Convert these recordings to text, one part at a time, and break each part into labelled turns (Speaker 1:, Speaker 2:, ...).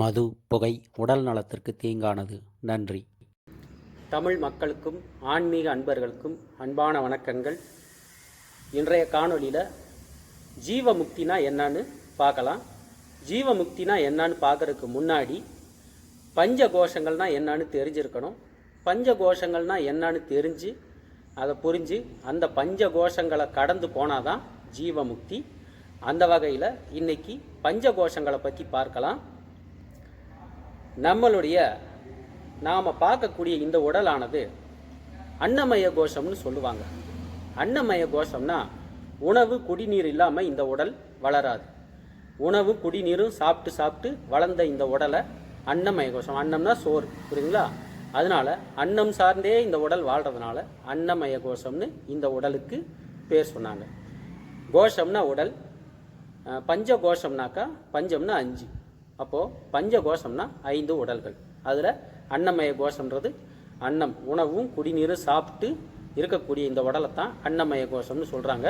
Speaker 1: மது புகை உடல் நலத்திற்கு தீங்கானது. நன்றி.
Speaker 2: தமிழ் மக்களுக்கும் ஆன்மீக அன்பர்களுக்கும் அன்பான வணக்கங்கள். இன்றைய காணொலியில் ஜீவமுக்தினா என்னன்னு பார்க்கலாம். ஜீவமுக்தினா என்னன்னு பார்க்குறதுக்கு முன்னாடி பஞ்ச கோஷங்கள்னா என்னன்னு தெரிஞ்சிருக்கணும். பஞ்ச கோஷங்கள்னா என்னன்னு தெரிஞ்சு அதை புரிஞ்சு அந்த பஞ்ச கோஷங்களை கடந்து போனாதான் ஜீவமுக்தி. அந்த வகையில் இன்றைக்கி பஞ்ச கோஷங்களை பற்றி பார்க்கலாம். நம்மளுடைய நாம் பார்க்கக்கூடிய இந்த உடலானது அன்னமய கோஷம்னு சொல்லுவாங்க. அன்னமய கோஷம்னா உணவு குடிநீர் இல்லாமல் இந்த உடல் வளராது. உணவு குடிநீரும் சாப்பிட்டு சாப்பிட்டு வளர்ந்த இந்த உடலை அன்னமய கோஷம். அன்னம்னா சோறு புரியுங்களா அதனால அன்னம் சார்ந்தே இந்த உடல் வாழ்கிறதுனால அன்னமய கோஷம்னு இந்த உடலுக்கு பேர் சொன்னாங்க. கோஷம்னா உடல் பஞ்ச கோஷம்னாக்கா பஞ்சம்னா அஞ்சு. அப்போது பஞ்ச கோஷம்னா ஐந்து உடல்கள். அதில் அன்னமய கோஷம்ன்றது அன்னம் உணவும் குடிநீரும் சாப்பிட்டு இருக்கக்கூடிய இந்த உடலை தான் அன்னமய கோஷம்னு சொல்கிறாங்க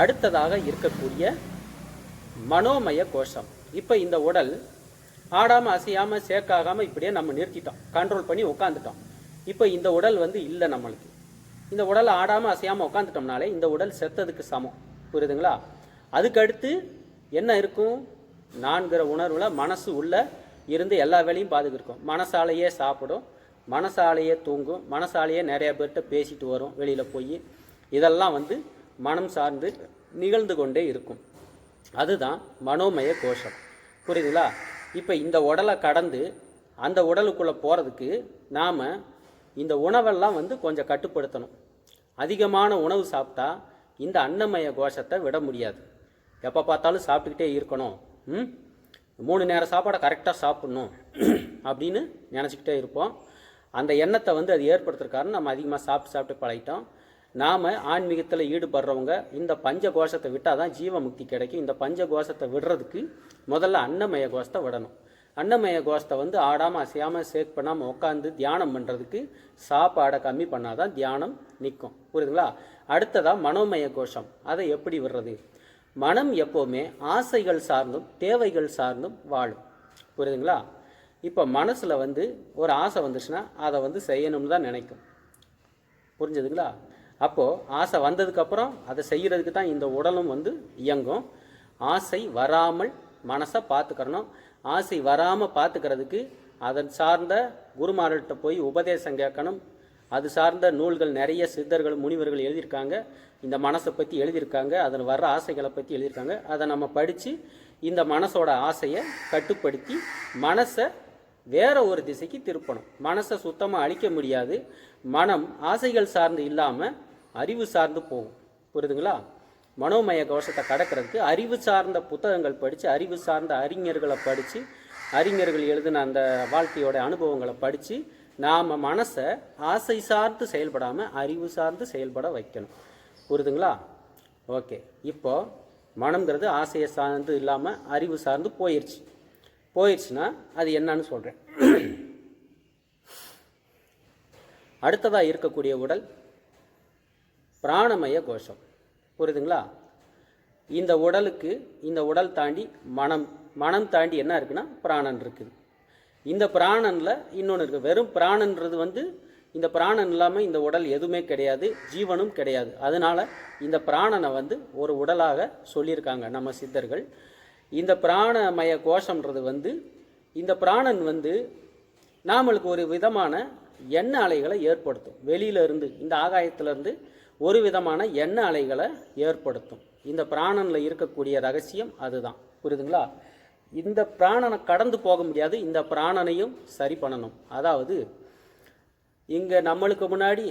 Speaker 2: அடுத்ததாக இருக்கக்கூடிய மனோமய கோஷம். இப்போ இந்த உடல் ஆடாமல் அசையாமல் சேர்க்காகாமல் இப்படியே நம்ம நிறுத்திட்டோம். கண்ட்ரோல் பண்ணி உட்காந்துட்டோம் இப்போ இந்த உடல் வந்து இல்லை நம்மளுக்கு. இந்த உடல் ஆடாமல் அசையாமல் உட்காந்துட்டோம்னாலே இந்த உடல் செத்ததுக்கு சமம். புரியுதுங்களா? அதுக்கடுத்து என்ன இருக்கும்? நான்கிற உணர்வில் மனசு உள்ள இருந்து எல்லா வேலையும் பாதுகாக்கும். மனசாலேயே சாப்பிடும் மனசாலேயே தூங்கும் மனசாலேயே நிறைய பேர்கிட்ட பேசிட்டு வரும் வெளியில் போய். இதெல்லாம் வந்து மனம் சார்ந்து நிகழ்ந்து கொண்டே இருக்கும். அதுதான் மனோமய கோஷம். புரியுதுங்களா? இப்போ இந்த உடலை கடந்து அந்த உடலுக்குள்ளே போகிறதுக்கு நாம் இந்த உணவெல்லாம் வந்து கொஞ்சம் கட்டுப்படுத்தணும். அதிகமான உணவு சாப்பிட்டா இந்த அன்னமய கோஷத்தை விட முடியாது. எப்போ பார்த்தாலும் சாப்பிட்டுக்கிட்டே இருக்கணும். மூணு நேரம் சாப்பாடை கரெக்டாக சாப்பிட்ணும் அப்படின்னு நினச்சிக்கிட்டே இருப்போம். அந்த எண்ணத்தை வந்து அது ஏற்படுத்துறதுக்காரன் நம்ம அதிகமாக சாப்பிட்டு சாப்பிட்டு பழகிட்டோம். நாம் ஆன்மீகத்தில் ஈடுபடுறவங்க இந்த பஞ்ச கோஷத்தை விட்டால் தான் ஜீவமுக்தி கிடைக்கும். இந்த பஞ்ச கோஷத்தை விடுறதுக்கு முதல்ல அன்னமய கோஷத்தை விடணும். அன்னமய கோஷத்தை வந்து ஆடாமல் அசையாமல் சேக் பண்ணாமல் உட்காந்து தியானம் பண்ணுறதுக்கு சாப்பாடை கம்மி பண்ணால் தான் தியானம் நிற்கும். புரியுதுங்களா? அடுத்ததாக மனோமய கோஷம். அதை எப்படி விடுறது? மனம் எப்போவுமே ஆசைகள் சார்ந்தும் தேவைகள் சார்ந்தும் வாழும். புரியுதுங்களா? இப்போ மனசில் வந்து ஒரு ஆசை வந்துச்சுன்னா அதை வந்து செய்யணும்னு தான் நினைக்கும். புரிஞ்சுதுங்களா? அப்போது ஆசை வந்ததுக்கப்புறம் அதை செய்கிறதுக்கு தான் இந்த உடலும் வந்து இயங்கும். ஆசை வராமல் மனசை பார்த்துக்கிறணும். ஆசை வராமல் பார்த்துக்கிறதுக்கு அதன் சார்ந்த குருமார்கிட்ட போய் உபதேசம் கேட்கணும். அது சார்ந்த நூல்கள் நிறைய சித்தர்கள் முனிவர்கள் எழுதியிருக்காங்க. இந்த மனசை பற்றி எழுதியிருக்காங்க. அதில் வர்ற ஆசைகளை பற்றி எழுதியிருக்காங்க. அதை நம்ம படித்து இந்த மனசோட ஆசையை கட்டுப்படுத்தி மனசை வேற ஒரு திசைக்கு திருப்பணும். மனசை சுத்தமாக அழிக்க முடியாது. மனம் ஆசைகள் சார்ந்து இல்லாமல் அறிவு சார்ந்து போகும். புரியுதுங்களா? மனோமய கோஷத்தை கடக்கிறதுக்கு அறிவு சார்ந்த புத்தகங்கள் படித்து அறிவு சார்ந்த அறிஞர்களை படித்து அறிஞர்கள் எழுதின அந்த வாழ்க்கையோட அனுபவங்களை படித்து நாம் மனசை ஆசை சார்ந்து செயல்படாமல் அறிவு சார்ந்து செயல்பட வைக்கணும். புரியுதுங்களா ஓகே. இப்போது மனம்ங்கிறது ஆசையை சார்ந்து இல்லாமல் அறிவு சார்ந்து போயிடுச்சு போயிடுச்சுன்னா அது என்னன்னு சொல்கிறேன் அடுத்ததாக இருக்கக்கூடிய உடல் பிராணமய கோஷம். புரியுதுங்களா இந்த உடலுக்கு இந்த உடல் தாண்டி மனம் மனம் தாண்டி என்ன இருக்குன்னா பிராணன் இருக்குது. இந்த பிராணனில் இன்னொன்று இருக்குது வெறும் பிராணன்றது வந்து இந்த பிராணன் இல்லாமல் இந்த உடல் எதுவுமே கிடையாது ஜீவனும் கிடையாது. அதனால இந்த பிராணனை வந்து ஒரு உடலாக சொல்லியிருக்காங்க நம்ம சித்தர்கள். இந்த பிராணமய கோஷம்ன்றது வந்து இந்த பிராணன் வந்து நாமளுக்கு ஒரு விதமான எண்ண அலைகளை ஏற்படுத்தும். வெளியில இருந்து இந்த ஆகாயத்திலேருந்து ஒரு விதமான எண்ண அலைகளை ஏற்படுத்தும். இந்த பிராணனில் இருக்கக்கூடிய ரகசியம் அதுதான். புரியுதுங்களா? இந்த பிராணனை கடந்து போக முடியாது. இந்த பிராணனையும் சரி பண்ணணும். அதாவது இங்கே நம்மளுக்கு முன்னாடி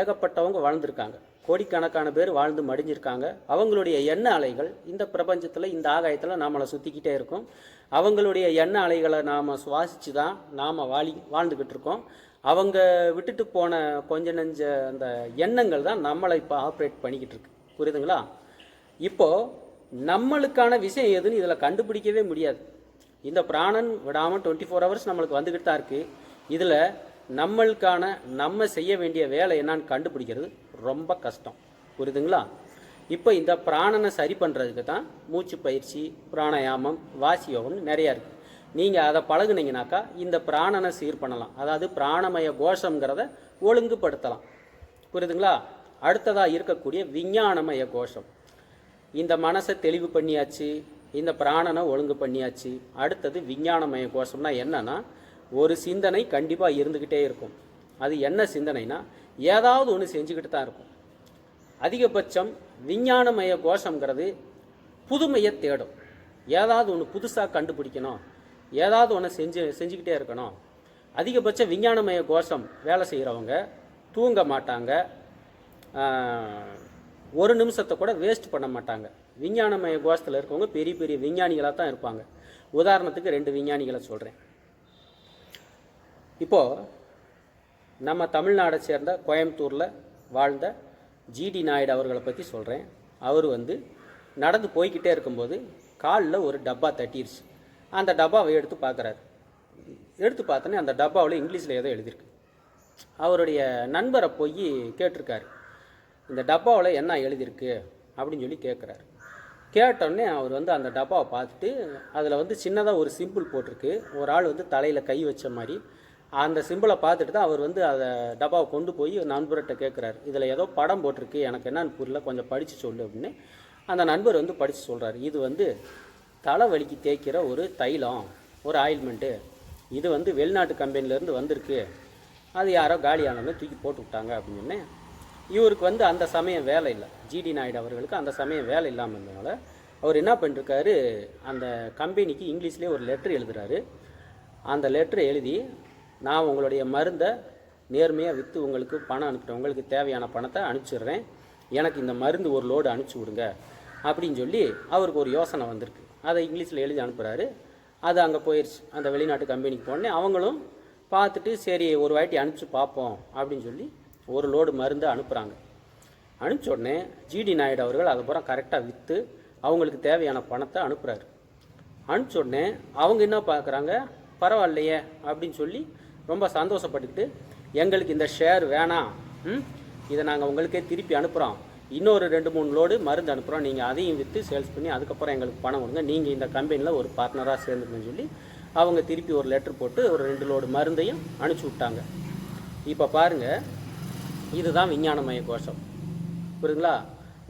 Speaker 2: ஏகப்பட்டவங்க வாழ்ந்திருக்காங்க. கோடிக்கணக்கான பேர் வாழ்ந்து மடிஞ்சிருக்காங்க. அவங்களுடைய எண்ண அலைகள் இந்த பிரபஞ்சத்தில் இந்த ஆகாயத்தில் நம்மளை சுற்றிக்கிட்டே இருக்கும். அவங்களுடைய எண்ண அலைகளை நாம் சுவாசித்து தான் நாம் வாழி வாழ்ந்துக்கிட்டு இருக்கோம். அவங்க விட்டுட்டு போன கொஞ்ச நெஞ்ச அந்த எண்ணங்கள் தான் நம்மளை இப்போ ஆப்ரேட் பண்ணிக்கிட்டு இருக்கு. புரியுதுங்களா? இப்போது நம்மளுக்கான விஷயம் எதுன்னு இதில் கண்டுபிடிக்கவே முடியாது. இந்த பிராணன் விடாமல் டுவெண்ட்டி ஃபோர் ஹவர்ஸ் நம்மளுக்கு வந்துக்கிட்டு தான் இருக்குது இதில் நம்மளுக்கான நம்ம செய்ய வேண்டிய வேலை என்னன்னு கண்டுபிடிக்கிறது ரொம்ப கஷ்டம். புரியுதுங்களா? இப்போ இந்த பிராணனை சரி பண்ணுறதுக்கு தான் மூச்சு பயிற்சி பிராணாயாமம் வாசி யோகம்னு நிறையா இருக்குது நீங்கள் அதை பழகுனீங்கனாக்கா இந்த பிராணனை சீர் பண்ணலாம். அதாவது பிராணமய கோஷங்கிறத ஒழுங்குபடுத்தலாம். புரியுதுங்களா? அடுத்ததாக இருக்கக்கூடிய விஞ்ஞானமய கோஷம். இந்த மனசை தெளிவு பண்ணியாச்சு இந்த பிராணனை ஒழுங்கு பண்ணியாச்சு. அடுத்தது விஞ்ஞானமய கோஷம்னா என்னன்னா ஒரு சிந்தனை கண்டிப்பாக இருந்துக்கிட்டே இருக்கும். அது என்ன சிந்தனைனா ஏதாவது ஒன்று செஞ்சுக்கிட்டு தான் இருக்கும். அதிகபட்சம் விஞ்ஞானமய கோஷங்கிறது புதுமையை தேடும். ஏதாவது ஒன்று புதுசாக கண்டுபிடிக்கணும். ஏதாவது ஒன்று செஞ்சு செஞ்சுக்கிட்டே இருக்கணும். அதிகபட்ச விஞ்ஞானமய கோஷம் வேலை செய்கிறவங்க தூங்க மாட்டாங்க. ஒரு நிமிஷத்தை கூட வேஸ்ட் பண்ண மாட்டாங்க. விஞ்ஞானமய கோஷத்தில் இருக்கவங்க பெரிய பெரிய விஞ்ஞானிகளாக தான் இருப்பாங்க. உதாரணத்துக்கு ரெண்டு விஞ்ஞானிகளை சொல்கிறேன் இப்போது நம்ம தமிழ்நாடை சேர்ந்த கோயம்புத்தூரில் வாழ்ந்த ஜிடி நாயுடு அவர்களை பற்றி சொல்கிறேன் அவர் வந்து நடந்து போய்கிட்டே இருக்கும்போது காலில் ஒரு டப்பா தட்டிடுச்சு அந்த டப்பாவை எடுத்து பார்க்குறாரு எடுத்து பார்த்தோன்னே அந்த டப்பாவில் இங்கிலீஷில் ஏதோ எழுதியிருக்கு. அவருடைய நண்பரை போய் கேட்டிருக்காரு. இந்த டப்பாவில் என்ன எழுதியிருக்கு அப்படின்னு சொல்லி கேட்குறாரு கேட்டோடனே அவர் வந்து அந்த டப்பாவை பார்த்துட்டு அதில் வந்து சின்னதாக ஒரு சிம்பிள் போட்டிருக்கு. ஒரு ஆள் வந்து தலையில் கை வச்ச மாதிரி. அந்த சிம்பிளை பார்த்துட்டு தான் அவர் வந்து அதை டப்பாவை கொண்டு போய் நண்பர்கிட்ட கேட்குறாரு இதில் ஏதோ படம் போட்டிருக்கு எனக்கு என்னன்னு புரியல கொஞ்சம் படித்து சொல்லு அப்படின்னு. அந்த நண்பர் வந்து படித்து சொல்கிறார் இது வந்து தலைவலிக்கு தேய்க்கிற ஒரு தைலம் ஒரு ஆயில்மெண்ட்டு இது வந்து வெளிநாட்டு கம்பெனிலேருந்து வந்திருக்கு. அது யாரோ காலியானவங்க தூக்கி போட்டு விட்டாங்க அப்படின்னு. இவருக்கு வந்து அந்த சமயம் வேலை இல்லை. ஜிடி நாயுடு அவர்களுக்கு அந்த சமயம் வேலை இல்லாமல் இருந்தனால அவர் என்ன பண்ணிருக்காரு அந்த கம்பெனிக்கு இங்கிலீஷ்லேயே ஒரு லெட்ரு எழுதுறாரு. அந்த லெட்ரு எழுதி நான் உங்களுடைய மருந்தை நேர்மையாக விற்று உங்களுக்கு பணம் அனுப்புகிறேன் உங்களுக்கு தேவையான பணத்தை அனுப்பிச்சிடுறேன். எனக்கு இந்த மருந்து ஒரு லோடு அனுப்பிச்சி விடுங்க அப்படின்னு சொல்லி அவருக்கு ஒரு யோசனை வந்திருக்கு. அதை இங்கிலீஷில் எழுதி அனுப்புகிறாரு அது அங்கே போயிடுச்சு அந்த வெளிநாட்டு கம்பெனிக்கு போனேன் அவங்களும் பார்த்துட்டு சரி ஒரு வாட்டி அனுப்பிச்சி பார்ப்போம் அப்படின்னு சொல்லி ஒரு லோடு மருந்து அனுப்புகிறாங்க அனுப்பிச்ச உடனே ஜிடி நாயுடு அவர்கள் அதை பூரா கரெக்டாக விற்று அவங்களுக்கு தேவையான பணத்தை அனுப்புகிறாரு அனுப்பிச்ச உடனே அவங்க என்ன பார்க்குறாங்க? பரவாயில்லையே அப்படின்னு சொல்லி ரொம்ப சந்தோஷப்பட்டுக்கிட்டு எங்களுக்கு இந்த ஷேர் வேணாம். ம் இதை நாங்கள் உங்களுக்கே திருப்பி அனுப்புகிறோம் இன்னொரு ரெண்டு மூணு லோடு மருந்து அனுப்புகிறோம் நீங்கள் அதையும் விற்று சேல்ஸ் பண்ணி அதுக்கப்புறம் எங்களுக்கு பணம் கொடுங்க. நீங்கள் இந்த கம்பெனியில் ஒரு பார்ட்னராக சேர்ந்துக்கணும்னு சொல்லி அவங்க திருப்பி ஒரு லெட்டர் போட்டு ஒரு ரெண்டு லோடு மருந்தையும் அனுப்பிச்சி விட்டாங்க. இப்போ பாருங்கள் இதுதான் விஞ்ஞானமய கோஷம். புரியுதுங்களா?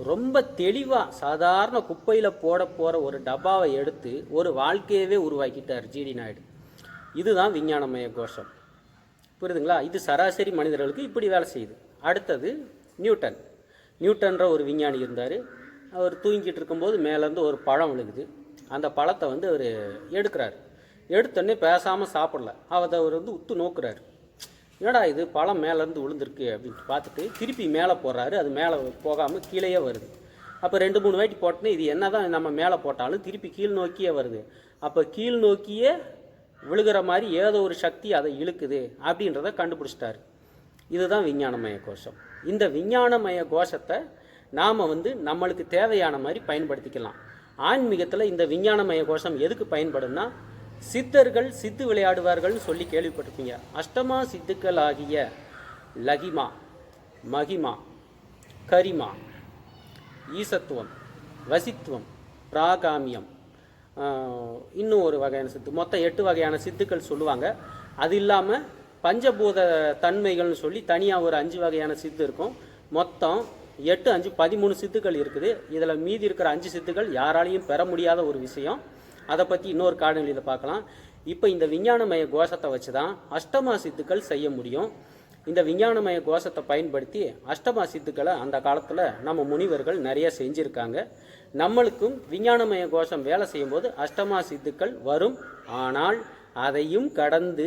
Speaker 2: ரொம்ப தெளிவாக சாதாரண குப்பையில் போட போகிற ஒரு டப்பாவை எடுத்து ஒரு வாழ்க்கையவே உருவாக்கிட்டார் ஜிடி நாயுடு. இதுதான் விஞ்ஞானமய கோஷம். புரியுதுங்களா? இது சராசரி மனிதர்களுக்கு இப்படி வேலை செய்யுது. அடுத்தது நியூட்டன். நியூட்டன்ற ஒரு விஞ்ஞானி இருந்தார். அவர் தூங்கிட்டு இருக்கும்போது மேலேருந்து ஒரு பழம் விழுகுது. அந்த பழத்தை வந்து அவர் எடுக்கிறார். எடுத்தோடனே பேசாமல் சாப்பிடல. அதை அவர் வந்து உத்து நோக்குறாரு. என்னடா இது பழம் மேலேருந்து விழுந்திருக்கு அப்படின்ட்டு பார்த்துட்டு திருப்பி மேலே போடுறாரு. அது மேலே போகாமல் கீழேயே வருது. அப்போ ரெண்டு மூணு வாட்டி போட்டோன்னே இது என்ன தான் நம்ம மேலே போட்டாலும் திருப்பி கீழ் நோக்கியே வருது. அப்போ கீழ் நோக்கியே விழுகிற மாதிரி ஏதோ ஒரு சக்தி அதை இழுக்குது அப்படின்றத கண்டுபிடிச்சிட்டாரு. இதுதான் விஞ்ஞானமய கோஷம். இந்த விஞ்ஞானமய கோஷத்தை நாம் வந்து நம்மளுக்கு தேவையான மாதிரி பயன்படுத்திக்கலாம். ஆன்மீகத்தில் இந்த விஞ்ஞானமய கோஷம் எதுக்கு பயன்படும்னா சித்தர்கள் சித்து விளையாடுவார்கள்னு சொல்லி கேள்விப்பட்டிருப்பீங்க. அஷ்டமா சித்துக்கள் ஆகிய லகிமா மகிமா கரிமா ஈசத்துவம் வசித்துவம் பிராகாமியம் இன்னும் ஒரு வகையான சித்து மொத்தம் எட்டு வகையான சித்துக்கள் சொல்லுவாங்க. அது இல்லாமல் பஞ்சபூத தன்மைகள்னு சொல்லி தனியாக ஒரு அஞ்சு வகையான சித்து இருக்கும். மொத்தம் எட்டு அஞ்சு பதிமூணு சித்துக்கள் இருக்குது. இதில் மீதி இருக்கிற அஞ்சு சித்துக்கள் யாராலையும் பெற முடியாத ஒரு விஷயம். அதை பற்றி இன்னொரு காணொலியில் பார்க்கலாம். இப்போ இந்த விஞ்ஞானமய கோஷத்தை வச்சு தான் அஷ்டமா சித்துக்கள் செய்ய முடியும். இந்த விஞ்ஞானமய கோஷத்தை பயன்படுத்தி அஷ்டமா சித்துக்களை அந்த காலத்தில் நம்ம முனிவர்கள் நிறைய செஞ்சுருக்காங்க. நம்மளுக்கும் விஞ்ஞானமய கோஷம் வேலை செய்யும்போது அஷ்டமா சித்துக்கள் வரும். ஆனால் அதையும் கடந்து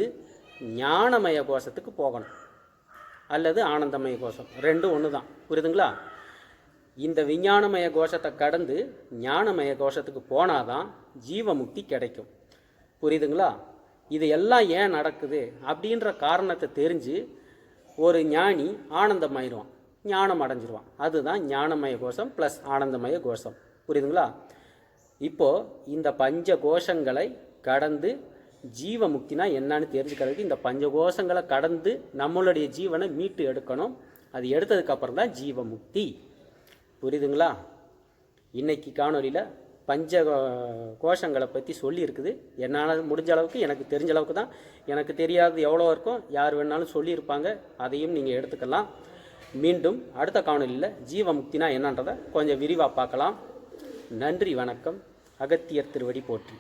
Speaker 2: ஞானமய கோஷத்துக்கு போகணும். அல்லது ஆனந்தமய கோஷம். ரெண்டும் ஒன்று தான் புரியுதுங்களா? இந்த விஞ்ஞானமய கோஷத்தை கடந்து ஞானமய கோஷத்துக்கு போனாதான் ஜீவமுக்தி கிடைக்கும். புரியுதுங்களா? இது எல்லாம் ஏன் நடக்குது அப்படின்ற காரணத்தை தெரிஞ்சு ஒரு ஞானி ஆனந்தமாயிடுவான் ஞானம் அடைஞ்சிருவான். அதுதான் ஞானமய கோஷம் ப்ளஸ் ஆனந்தமய கோஷம். புரியுதுங்களா? இப்போது இந்த பஞ்ச கோஷங்களை கடந்து ஜீவமுக்தினா என்னன்னு தெரிஞ்சுக்கிறதுக்கு இந்த பஞ்ச கோஷங்களை கடந்து நம்மளுடைய ஜீவனை மீட்டு எடுக்கணும். அது எடுத்ததுக்கப்புறம் தான் ஜீவமுக்தி. புரியுதுங்களா? இன்னைக்கு காணொலியில் பஞ்ச கோ- கோஷங்களை பற்றி சொல்லியிருக்குது. என்னால் முடிஞ்ச அளவுக்கு எனக்கு தெரிஞ்ச அளவுக்கு தான். எனக்கு தெரியாதது எவ்வளோ இருக்கும் யார் வேணாலும் சொல்லியிருப்பாங்க. அதையும் நீங்கள் எடுத்துக்கலாம். மீண்டும் அடுத்த காணொலியில் ஜீவமுக்தினா என்னன்றதை கொஞ்சம் விரிவாக பார்க்கலாம். நன்றி வணக்கம். அகத்தியர் திருவடி போற்றி.